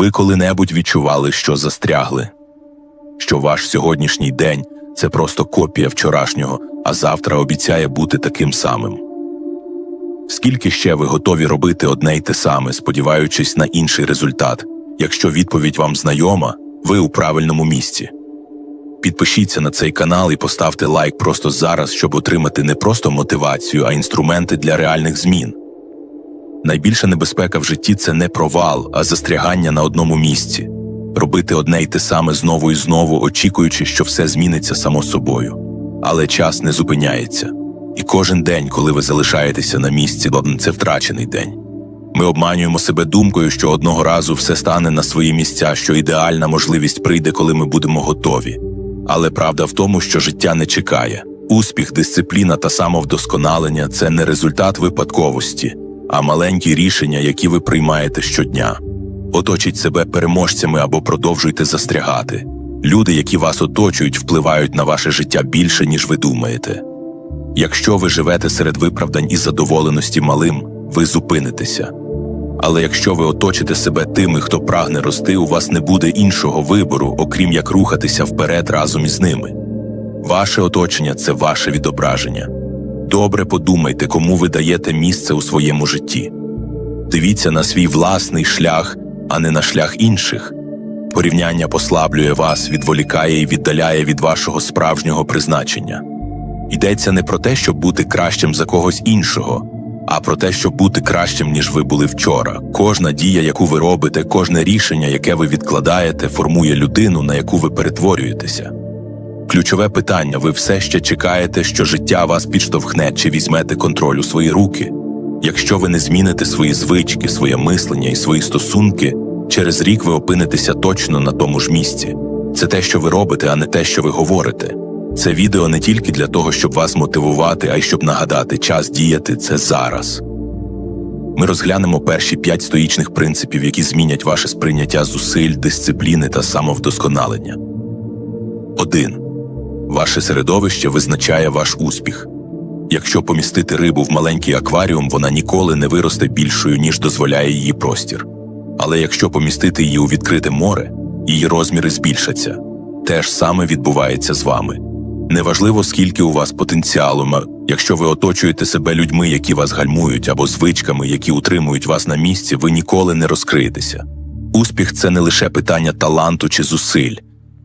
ви коли-небудь відчували, що застрягли? Що ваш сьогоднішній день це просто копія вчорашнього, а завтра обіцяє бути таким самим? Скільки ще ви готові робити одне й те саме, сподіваючись на інший результат? Якщо відповідь вам знайома, ви у правильному місці. Підпишіться на цей канал і поставте лайк просто зараз, щоб отримати не просто мотивацію, а інструменти для реальних змін. Найбільша небезпека в житті це не провал, а застрягання на одному місці, робити одне й те саме знову і знову, очікуючи, що все зміниться само собою. Але час не зупиняється. І кожен день, коли ви залишаєтеся на місці, це втрачений день. Ми обманюємо себе думкою, що одного разу все стане на свої місця, що ідеальна можливість прийде, коли ми будемо готові. Але правда в тому, що життя не чекає. Успіх, дисципліна та самовдосконалення це не результат випадковості, а маленькі рішення, які ви приймаєте щодня. Оточіть себе переможцями або продовжуйте застрягати. Люди, які вас оточують, впливають на ваше життя більше, ніж ви думаєте. Якщо ви живете серед виправдань і задоволеності малим, ви зупинитеся. Але якщо ви оточите себе тими, хто прагне рости, у вас не буде іншого вибору, окрім як рухатися вперед разом із ними. Ваше оточення це ваше відображення. Добре подумайте, кому ви даєте місце у своєму житті. Дивіться на свій власний шлях, а не на шлях інших. Порівняння послаблює вас, відволікає і віддаляє від вашого справжнього призначення. Йдеться не про те, щоб бути кращим за когось іншого, а про те, щоб бути кращим, ніж ви були вчора. Кожна дія, яку ви робите, кожне рішення, яке ви відкладаєте, формує людину, на яку ви перетворюєтеся. Ключове питання: ви все ще чекаєте, що життя вас підштовхне чи візьмете контроль у свої руки. Якщо ви не зміните свої звички, своє мислення і свої стосунки, через рік ви опинитеся точно на тому ж місці. Це те, що ви робите, а не те, що ви говорите. Це відео не тільки для того, щоб вас мотивувати, а й щоб нагадати, час діяти це зараз. Ми розглянемо перші п'ять стоїчних принципів, які змінять ваше сприйняття зусиль, дисципліни та самовдосконалення. 1. Ваше середовище визначає ваш успіх. Якщо помістити рибу в маленький акваріум, вона ніколи не виросте більшою, ніж дозволяє її простір. Але якщо помістити її у відкрите море, її розміри збільшаться. Те ж саме відбувається з вами. Неважливо, скільки у вас потенціалу, якщо ви оточуєте себе людьми, які вас гальмують, або звичками, які утримують вас на місці, ви ніколи не розкриєтеся. Успіх це не лише питання таланту чи зусиль,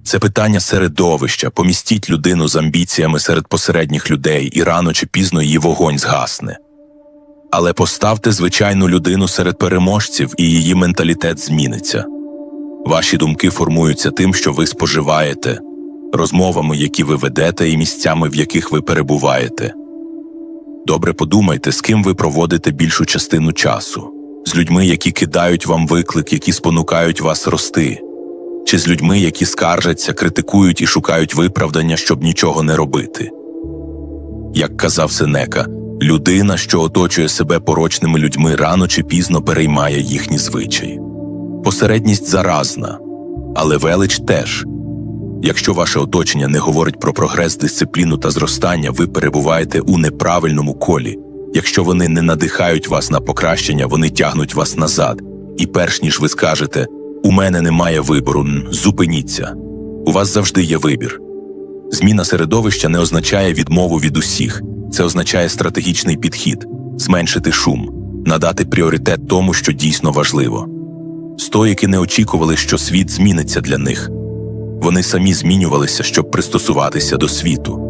це питання середовища, помістіть людину з амбіціями серед посередніх людей, і рано чи пізно її вогонь згасне. Але поставте звичайну людину серед переможців, і її менталітет зміниться. Ваші думки формуються тим, що ви споживаєте, розмовами, які ви ведете, і місцями, в яких ви перебуваєте. Добре подумайте, з ким ви проводите більшу частину часу, з людьми, які кидають вам виклик, які спонукають вас рости, чи з людьми, які скаржаться, критикують і шукають виправдання, щоб нічого не робити. Як казав Сенека, людина, що оточує себе порочними людьми, рано чи пізно переймає їхні звичаї. Посередність заразна, але велич теж. Якщо ваше оточення не говорить про прогрес, дисципліну та зростання, ви перебуваєте у неправильному колі. Якщо вони не надихають вас на покращення, вони тягнуть вас назад. І перш ніж ви скажете у мене немає вибору, зупиніться. У вас завжди є вибір. Зміна середовища не означає відмову від усіх, це означає стратегічний підхід, зменшити шум, надати пріоритет тому, що дійсно важливо. Стоїки не очікували, що світ зміниться для них. Вони самі змінювалися, щоб пристосуватися до світу.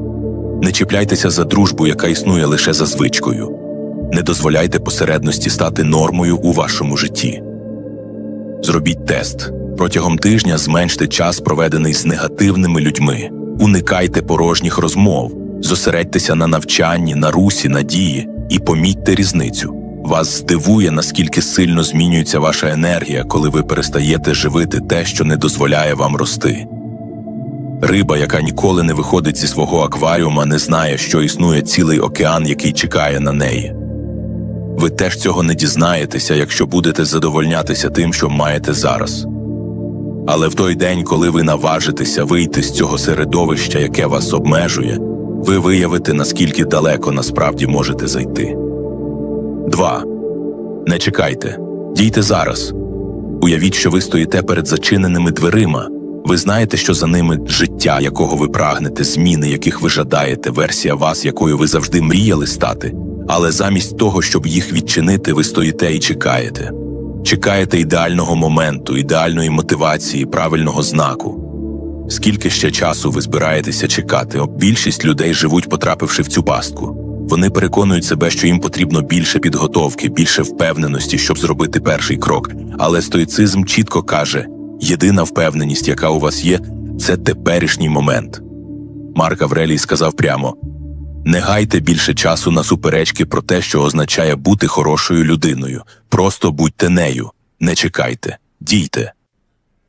Не чіпляйтеся за дружбу, яка існує лише за звичкою. Не дозволяйте посередності стати нормою у вашому житті. Зробіть тест. Протягом тижня зменште час, проведений з негативними людьми. Уникайте порожніх розмов, зосередьтеся на навчанні, на русі, надії і помітьте різницю. Вас здивує, наскільки сильно змінюється ваша енергія, коли ви перестаєте живити те, що не дозволяє вам рости. Риба, яка ніколи не виходить зі свого акваріума, не знає, що існує цілий океан, який чекає на неї. Ви теж цього не дізнаєтеся, якщо будете задовольнятися тим, що маєте зараз. Але в той день, коли ви наважитеся вийти з цього середовища, яке вас обмежує, ви виявите, наскільки далеко насправді можете зайти. 2. Не чекайте, дійте зараз. Уявіть, що ви стоїте перед зачиненими дверима. Ви знаєте, що за ними життя, якого ви прагнете, зміни, яких ви жадаєте, версія вас, якою ви завжди мріяли стати. Але замість того, щоб їх відчинити, ви стоїте і чекаєте. Чекаєте ідеального моменту, ідеальної мотивації, правильного знаку. Скільки ще часу ви збираєтеся чекати? Більшість людей живуть, потрапивши в цю пастку. Вони переконують себе, що їм потрібно більше підготовки, більше впевненості, щоб зробити перший крок. Але стоїцизм чітко каже: єдина впевненість, яка у вас є, це теперішній момент. Марк Аврелій сказав прямо: не гайте більше часу на суперечки про те, що означає бути хорошою людиною. Просто будьте нею, не чекайте, дійте.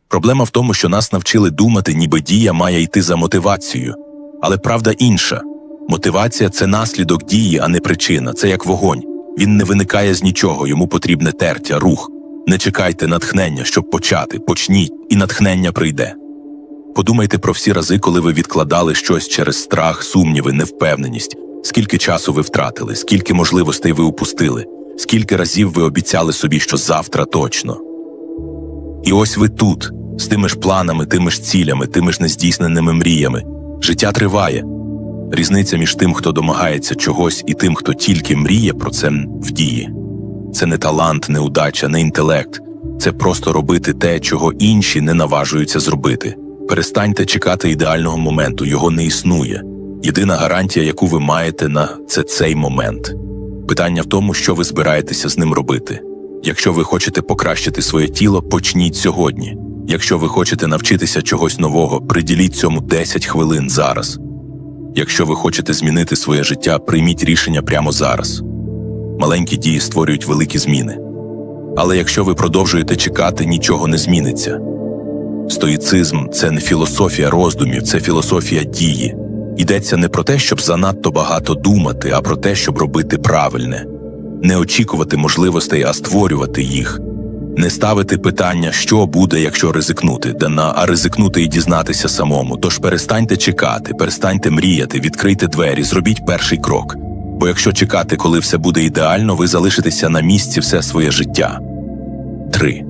Проблема в тому, що нас навчили думати, ніби дія має йти за мотивацією. Але правда інша. Мотивація це наслідок дії, а не причина. Це як вогонь. Він не виникає з нічого, йому потрібне тертя, рух. Не чекайте натхнення, щоб почати, почніть, і натхнення прийде. Подумайте про всі рази, коли ви відкладали щось через страх, сумніви, невпевненість, скільки часу ви втратили, скільки можливостей ви упустили, скільки разів ви обіцяли собі, що завтра точно. І ось ви тут, з тими ж планами, тими ж цілями, тими ж нездійсненими мріями. Життя триває. Різниця між тим, хто домагається чогось, і тим, хто тільки мріє про це в дії. Це не талант, не удача, не інтелект. Це просто робити те, чого інші не наважуються зробити. Перестаньте чекати ідеального моменту, його не існує. Єдина гарантія, яку ви маєте на це цей момент. Питання в тому, що ви збираєтеся з ним робити. Якщо ви хочете покращити своє тіло, почніть сьогодні. Якщо ви хочете навчитися чогось нового, приділіть цьому 10 хвилин зараз. Якщо ви хочете змінити своє життя, прийміть рішення прямо зараз. Маленькі дії створюють великі зміни. Але якщо ви продовжуєте чекати, нічого не зміниться. Стоїцизм це не філософія роздумів, це філософія дії. Йдеться не про те, щоб занадто багато думати, а про те, щоб робити правильне, не очікувати можливостей, а створювати їх, не ставити питання, що буде, якщо ризикнути, дана, а ризикнути і дізнатися самому. Тож перестаньте чекати, перестаньте мріяти, відкрийте двері, зробіть перший крок. Бо якщо чекати, коли все буде ідеально, ви залишитеся на місці все своє життя. 3.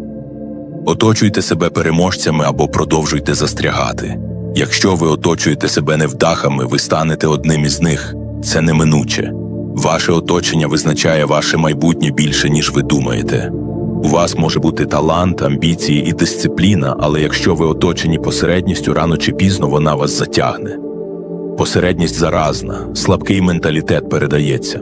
Оточуйте себе переможцями або продовжуйте застрягати. Якщо ви оточуєте себе невдахами, ви станете одним із них. Це неминуче. Ваше оточення визначає ваше майбутнє більше, ніж ви думаєте. У вас може бути талант, амбіції і дисципліна, але якщо ви оточені посередністю, рано чи пізно вона вас затягне. Посередність заразна, слабкий менталітет передається.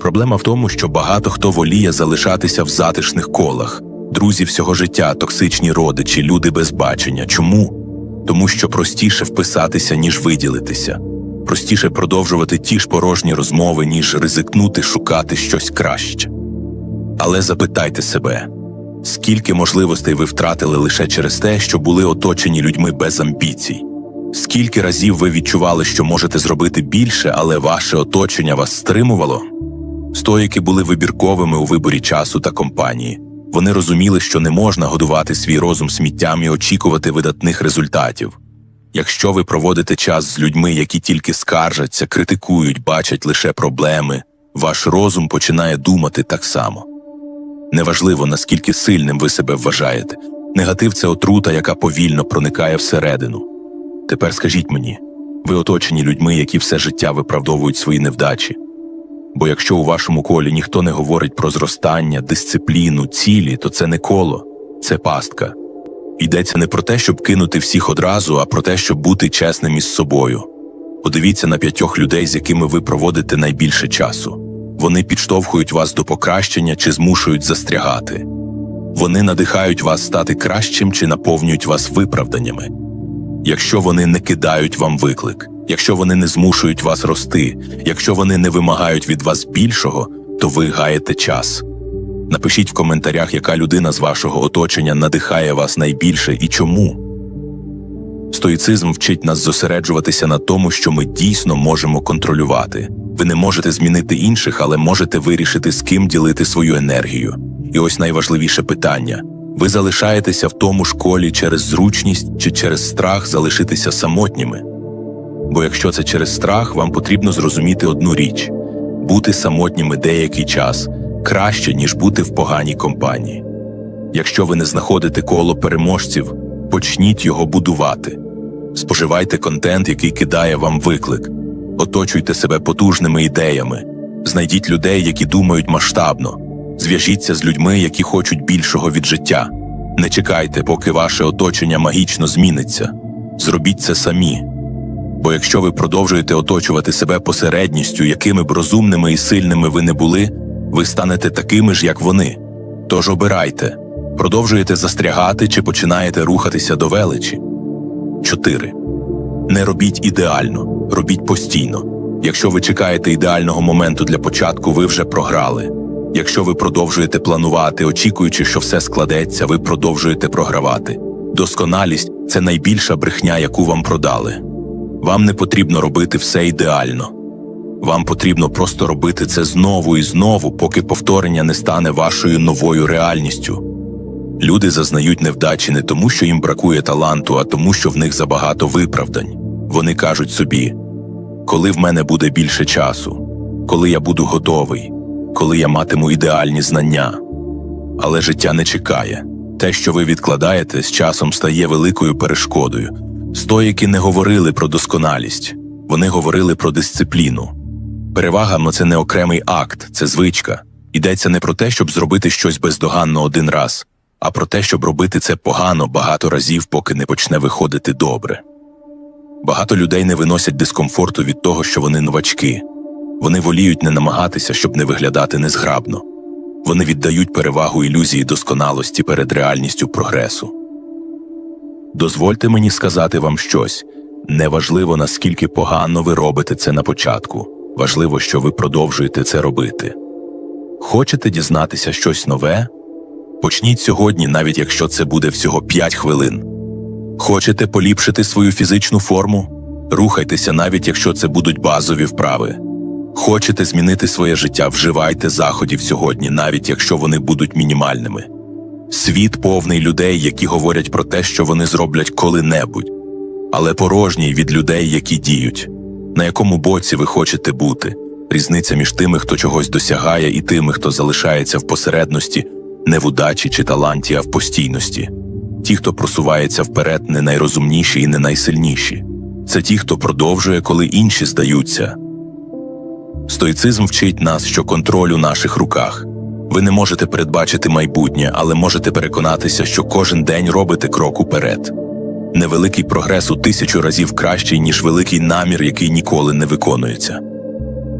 Проблема в тому, що багато хто воліє залишатися в затишних колах, друзі всього життя, токсичні родичі, люди без бачення. Чому? Тому що простіше вписатися, ніж виділитися, простіше продовжувати ті ж порожні розмови, ніж ризикнути шукати щось краще. Але запитайте себе, скільки можливостей ви втратили лише через те, що були оточені людьми без амбіцій? Скільки разів ви відчували, що можете зробити більше, але ваше оточення вас стримувало? Стоїки були вибірковими у виборі часу та компанії. Вони розуміли, що не можна годувати свій розум сміттям і очікувати видатних результатів. Якщо ви проводите час з людьми, які тільки скаржаться, критикують, бачать лише проблеми, ваш розум починає думати так само. Неважливо, наскільки сильним ви себе вважаєте, негатив це отрута, яка повільно проникає всередину. Тепер скажіть мені, ви оточені людьми, які все життя виправдовують свої невдачі. Бо якщо у вашому колі ніхто не говорить про зростання, дисципліну, цілі, то це не коло, це пастка. Йдеться не про те, щоб кинути всіх одразу, а про те, щоб бути чесним із собою. Подивіться на п'ятьох людей, з якими ви проводите найбільше часу. Вони підштовхують вас до покращення чи змушують застрягати. Вони надихають вас стати кращим чи наповнюють вас виправданнями. Якщо вони не кидають вам виклик, якщо вони не змушують вас рости, якщо вони не вимагають від вас більшого, то ви гаєте час. Напишіть в коментарях, яка людина з вашого оточення надихає вас найбільше і чому. Стоїцизм вчить нас зосереджуватися на тому, що ми дійсно можемо контролювати. Ви не можете змінити інших, але можете вирішити, з ким ділити свою енергію. І ось найважливіше питання ви залишаєтеся в тому школі через зручність чи через страх залишитися самотніми. Бо якщо це через страх, вам потрібно зрозуміти одну річ бути самотніми деякий час краще, ніж бути в поганій компанії. Якщо ви не знаходите коло переможців, почніть його будувати. Споживайте контент, який кидає вам виклик, оточуйте себе потужними ідеями, знайдіть людей, які думають масштабно, зв'яжіться з людьми, які хочуть більшого від життя. Не чекайте, поки ваше оточення магічно зміниться. Зробіть це самі. Бо якщо ви продовжуєте оточувати себе посередністю, якими б розумними і сильними ви не були, ви станете такими ж, як вони. Тож обирайте, продовжуєте застрягати чи починаєте рухатися до величі. 4. Не робіть ідеально, робіть постійно. Якщо ви чекаєте ідеального моменту для початку, ви вже програли. Якщо ви продовжуєте планувати, очікуючи, що все складеться, ви продовжуєте програвати. Досконалість це найбільша брехня, яку вам продали. Вам не потрібно робити все ідеально. Вам потрібно просто робити це знову і знову, поки повторення не стане вашою новою реальністю. Люди зазнають невдачі не тому, що їм бракує таланту, а тому, що в них забагато виправдань. Вони кажуть собі: коли в мене буде більше часу, коли я буду готовий, коли я матиму ідеальні знання. Але життя не чекає. Те, що ви відкладаєте, з часом стає великою перешкодою. Стоїки не говорили про досконалість, вони говорили про дисципліну. Перевага це не окремий акт, це звичка. Йдеться не про те, щоб зробити щось бездоганно один раз, а про те, щоб робити це погано багато разів, поки не почне виходити добре. Багато людей не виносять дискомфорту від того, що вони новачки. Вони воліють не намагатися, щоб не виглядати незграбно. Вони віддають перевагу ілюзії досконалості перед реальністю прогресу. Дозвольте мені сказати вам щось неважливо, наскільки погано ви робите це на початку, важливо, що ви продовжуєте це робити. Хочете дізнатися щось нове? Почніть сьогодні, навіть якщо це буде всього 5 хвилин. Хочете поліпшити свою фізичну форму? Рухайтеся, навіть якщо це будуть базові вправи. Хочете змінити своє життя, вживайте заходів сьогодні, навіть якщо вони будуть мінімальними. Світ повний людей, які говорять про те, що вони зроблять коли-небудь, але порожній від людей, які діють. На якому боці ви хочете бути? Різниця між тими, хто чогось досягає, і тими, хто залишається в посередності, не в удачі чи таланті, а в постійності. Ті, хто просувається вперед, не найрозумніші і не найсильніші. Це ті, хто продовжує, коли інші здаються. Стоїцизм вчить нас, що контроль у наших руках. Ви не можете передбачити майбутнє, але можете переконатися, що кожен день робите крок уперед. Невеликий прогрес у тисячу разів кращий, ніж великий намір, який ніколи не виконується.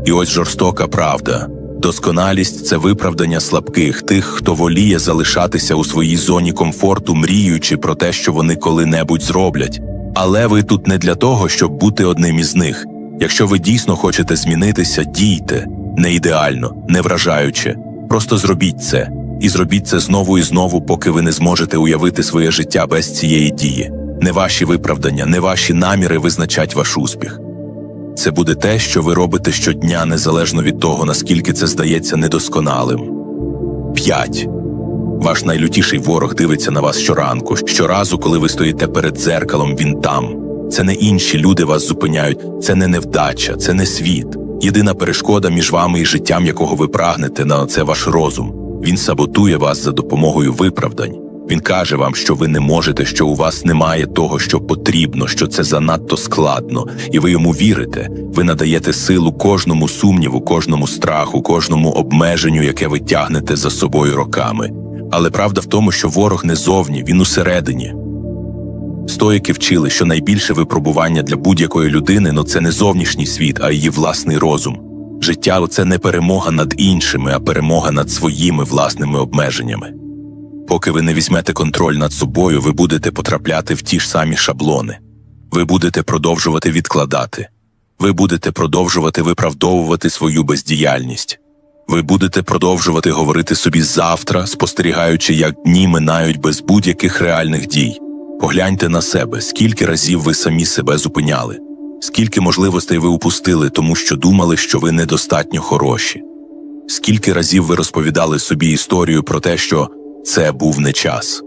І ось жорстока правда досконалість це виправдання слабких, тих, хто воліє залишатися у своїй зоні комфорту, мріючи про те, що вони коли-небудь зроблять. Але ви тут не для того, щоб бути одним із них. Якщо ви дійсно хочете змінитися, дійте не ідеально, не вражаюче. Просто зробіть це, і зробіть це знову і знову, поки ви не зможете уявити своє життя без цієї дії. Не ваші виправдання, не ваші наміри визначать ваш успіх. Це буде те, що ви робите щодня, незалежно від того, наскільки це здається недосконалим. 5. Ваш найлютіший ворог дивиться на вас щоранку. Щоразу, коли ви стоїте перед дзеркалом, він там. Це не інші люди вас зупиняють, це не невдача, це не світ. Єдина перешкода між вами і життям, якого ви прагнете, на це ваш розум. Він саботує вас за допомогою виправдань. Він каже вам, що ви не можете, що у вас немає того, що потрібно, що це занадто складно, і ви йому вірите. Ви надаєте силу кожному сумніву, кожному страху, кожному обмеженню, яке ви тягнете за собою роками. Але правда в тому, що ворог не зовні, він усередині. Стоїки вчили, що найбільше випробування для будь-якої людини ну це не зовнішній світ, а її власний розум. Життя це не перемога над іншими, а перемога над своїми власними обмеженнями. Поки ви не візьмете контроль над собою, ви будете потрапляти в ті ж самі шаблони, ви будете продовжувати відкладати, ви будете продовжувати виправдовувати свою бездіяльність, ви будете продовжувати говорити собі завтра, спостерігаючи, як дні минають без будь-яких реальних дій. Погляньте на себе, скільки разів ви самі себе зупиняли, скільки можливостей ви упустили, тому що думали, що ви недостатньо хороші, скільки разів ви розповідали собі історію про те, що це був не час.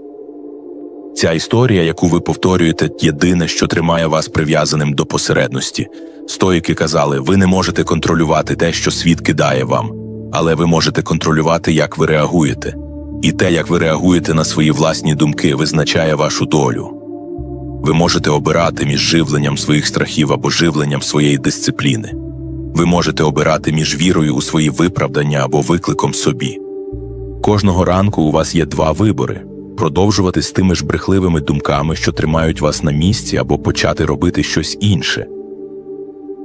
Ця історія, яку ви повторюєте, єдине, що тримає вас прив'язаним до посередності. Стоїки казали, ви не можете контролювати те, що світ кидає вам, але ви можете контролювати, як ви реагуєте. І те, як ви реагуєте на свої власні думки, визначає вашу долю. Ви можете обирати між живленням своїх страхів або живленням своєї дисципліни. Ви можете обирати між вірою у свої виправдання або викликом собі. Кожного ранку у вас є два вибори: продовжувати з тими ж брехливими думками, що тримають вас на місці, або почати робити щось інше.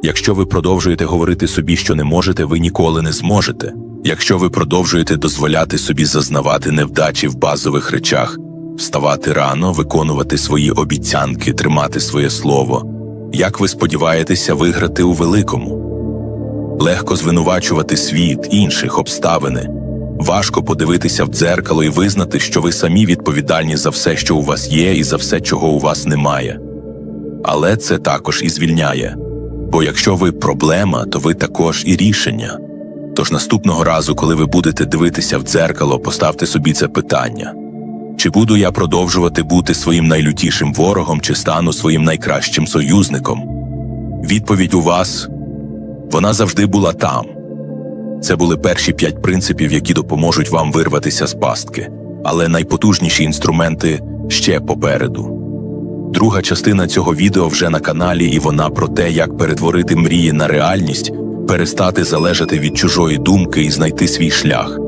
Якщо ви продовжуєте говорити собі, що не можете, ви ніколи не зможете. Якщо ви продовжуєте дозволяти собі зазнавати невдачі в базових речах, вставати рано, виконувати свої обіцянки, тримати своє слово, як ви сподіваєтеся виграти у великому? Легко звинувачувати світ, інших обставини. Важко подивитися в дзеркало і визнати, що ви самі відповідальні за все, що у вас є, і за все, чого у вас немає. Але це також і звільняє. Бо якщо ви проблема, то ви також і рішення. Тож наступного разу, коли ви будете дивитися в дзеркало, поставте собі це питання: чи буду я продовжувати бути своїм найлютішим ворогом, чи стану своїм найкращим союзником? Відповідь у вас вона завжди була там. Це були перші п'ять принципів, які допоможуть вам вирватися з пастки, але найпотужніші інструменти ще попереду. Друга частина цього відео вже на каналі, і вона про те, як перетворити мрії на реальність, перестати залежати від чужої думки і знайти свій шлях.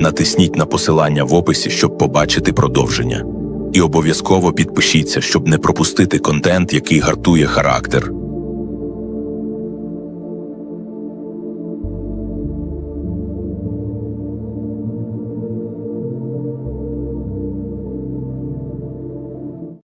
Натисніть на посилання в описі, щоб побачити продовження. І обов'язково підпишіться, щоб не пропустити контент, який гартує характер.